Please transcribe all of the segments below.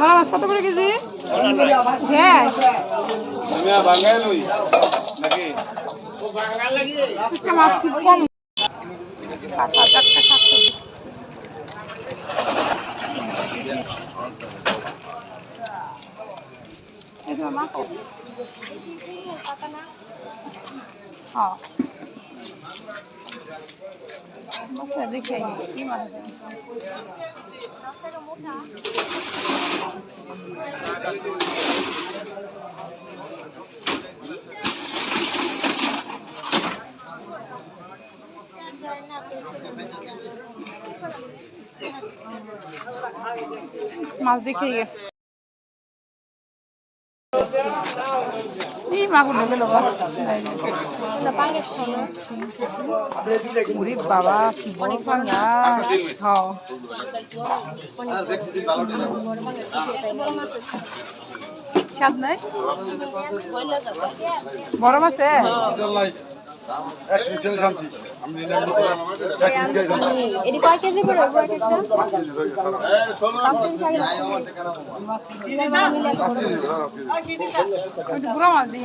মাছ কত করে কেজি? হ্যাঁ মাছ খুব কম। কাঁচা চারটা হ্যাঁ। মাছ দেখে কি মাছ। মাছ দেখে গেছে। এই মাগুর ঢেকে লোক ওরে বাবা কি বড় পাঙ্গা হ্যাঁ স্বাদ নাই বড় মাছ শান্তি। এটি কয় কেজি করে মাছ দিই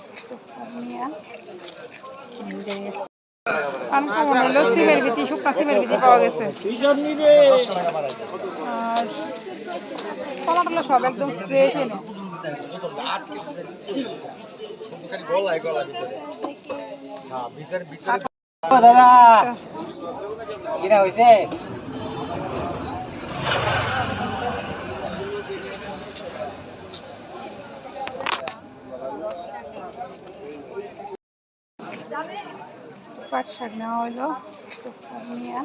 আনকমন হলো সিমের বিচি শুকনা সিমের বিচি পাওয়া গেছে আর টমাটো সব একদম ফ্রেশ এনে দাদা কিনা হয়েছে পাট শাক নেওয়া হলো। নিয়ে